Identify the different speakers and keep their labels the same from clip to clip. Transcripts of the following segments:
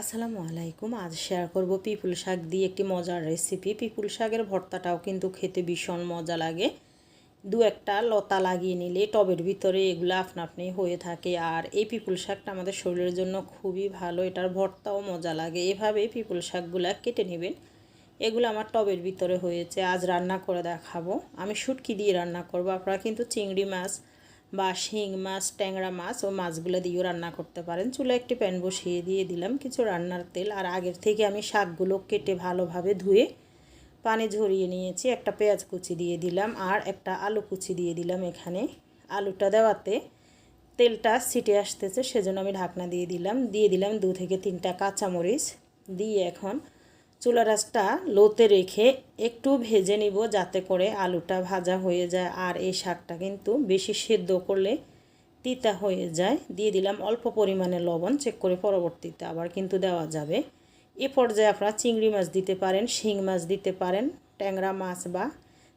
Speaker 1: আসসালামু আলাইকুম, আজ শেয়ার করব পিপুল শাক দিয়ে একটি মজার রেসিপি পিপুল শাকের ভর্তাটাও কিন্তু খেতে ভীষণ মজা লাগে। দু একটা লতা লাগিয়ে নিলে টবের ভিতরে এগুলো আপনা আপনি হয়ে থাকে। আর এই পিপুল শাকটা আমাদের শরীরের জন্য খুবই ভালো, এটার ভর্তাও মজা লাগে। এভাবে পিপুল শাকগুলো কেটে নেবেন। এগুলো আমার টবের ভিতরে হয়েছে, আজ রান্না করে দেখাবো। আমি শুটকি দিয়ে রান্না করব, আপনারা কিন্তু চিংড়ি মাছ বা শিং মাছ, ট্যাংরা মাছ, ও মাছগুলো দিয়েও রান্না করতে পারেন। চুলে একটি প্যান বসিয়ে দিয়ে দিলাম কিছু রান্নার তেল। আর আগের থেকে আমি শাকগুলো কেটে ভালোভাবে ধুয়ে পানি ঝরিয়ে নিয়েছি। একটা পেঁয়াজ কুচি দিয়ে দিলাম আর একটা আলু কুচি দিয়ে দিলাম এখানে। আলুটা দেওয়াতে তেলটা ছিটে আসতেছে, সেজন্য আমি ঢাকনা দিয়ে দিলাম। দিয়ে দিলাম দু থেকে তিনটা কাঁচামরিচ। দিয়ে এখন চুলা রাসটা লোতে রেখে একটু ভেজে নিব যাতে করে আলুটা ভাজা হয়ে যায় আর এই শাকটা কিন্তু বেশি সেদ্ধ করলে তিতা হয়ে যায়। দিয়ে দিলাম অল্প পরিমাণে লবণ চেক করে পরবর্তীতে আবার কিন্তু দেওয়া যাবে। এ পর্যায়ে আপনারা চিংড়ি মাছ দিতে পারেন, শিং মাছ দিতে পারেন, ট্যাংরা মাছ বা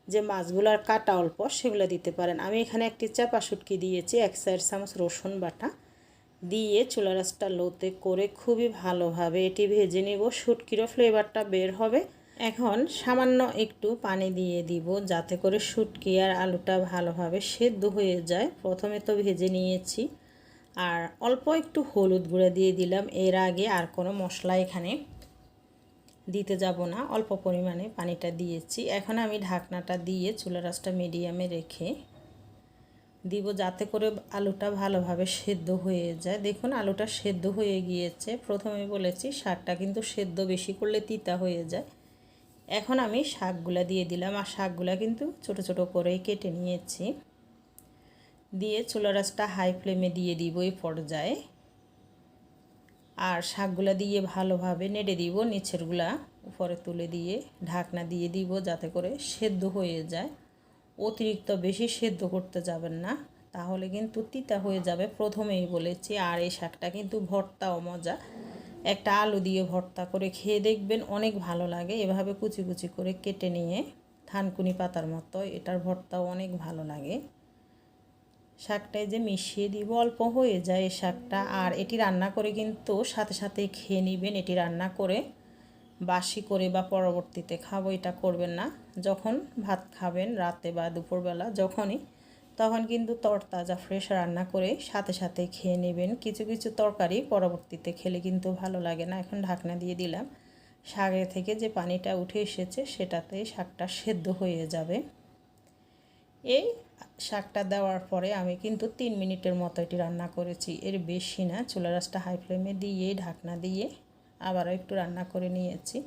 Speaker 1: যে মাছগুলোর কাটা অল্প, সেগুলো দিতে পারেন। আমি এখানে একটি চাপা শুটকি দিয়েছি, এক চার চামচ রসুন বাটা। দিয়ে চুলা রাসটা লোতে করে খুবই ভালোভাবে এটি ভেজে নেব। শুটকিরও ফ্লেভারটা বের হবে। এখন সামান্য একটু পানি দিয়ে দিব যাতে করে শুটকি আর আলুটা ভালোভাবে সেদ্ধ হয়ে যায়। প্রথমে তো ভেজে নিয়েছি। আর অল্প একটু হলুদ গুঁড়া দিয়ে দিলাম। এর আগে আর কোনো মশলা এখানে দিতে যাব না। অল্প পরিমাণে পানিটা দিয়েছি। এখন আমি ঢাকনাটা দিয়ে চুলা রাসটা মিডিয়ামে রেখে দিব যাতে করে আলুটা ভালোভাবে সেদ্ধ হয়ে যায়। দেখুন, আলুটা সেদ্ধ হয়ে গিয়েছে। প্রথমে বলেছি শাকটা কিন্তু সেদ্ধ বেশি করলে তিতা হয়ে যায়। এখন আমি শাকগুলা দিয়ে দিলাম আর শাকগুলা কিন্তু ছোট ছোট করেই কেটে নিয়েছি। দিয়ে চুলা রাসটা হাই ফ্লেমে দিয়ে দিব এই পর্যায়ে। আর শাকগুলা দিয়ে ভালোভাবে নেড়ে দিব নিচেরগুলা। উপরে তুলে দিয়ে ঢাকনা দিয়ে দিব যাতে করে সেদ্ধ হয়ে যায়। অতিরিক্ত বেশি সেদ্ধ করতে যাবেন না, তাহলে কিন্তু তিতা হয়ে যাবে প্রথমেই বলেছি। আর এই শাকটা কিন্তু ভর্তাও মজা। একটা আলু দিয়ে ভর্তা করে খেয়ে দেখবেন অনেক ভালো লাগে। এভাবে কুচি কুচি করে কেটে নিয়ে থানকুনি পাতার মতো এটার ভর্তাও অনেক ভালো লাগে। শাকটায় যে মিশিয়ে দিব, অল্প হয়ে যায় শাকটা। আর এটি রান্না করে কিন্তু সাথে সাথে খেয়ে নেবেন। এটি রান্না করে বাসি করে বা পরবর্তীতে খাব, এটা করবেন না। যখন ভাত খাবেন রাতে বা দুপুরবেলা, যখনই, তখন কিন্তু তরতাজা ফ্রেশ রান্না করে সাথে সাথে খেয়ে নেবেন। কিছু কিছু তরকারি পরবর্তীতে খেলে কিন্তু ভালো লাগে না। এখন ঢাকনা দিয়ে দিলাম। শাকের থেকে যে পানিটা উঠে এসেছে, সেটাতে শাকটা সেদ্ধ হয়ে যাবে। এই শাকটা দেওয়ার পরে আমি কিন্তু তিন মিনিটের মতো এটি রান্না করেছি। এর বেশি না, চুলা রাসটা হাই ফ্লেমে দিয়ে, ঢাকনা দিয়ে আবারও একটু রান্না করে নিয়েছি।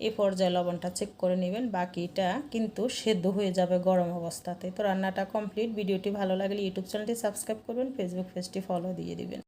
Speaker 1: এ পর্যায়ে লবণটা চেক করে নেবেন। বাকিটা কিন্তু সেদ্ধ হয়ে যাবে গরম অবস্থাতে। তো রান্নাটা কমপ্লিট ভিডিওটি ভালো লাগলে ইউটিউব চ্যানেলটি সাবস্ক্রাইব করবেন ফেসবুক পেজটি ফলো দিয়ে দিবেন।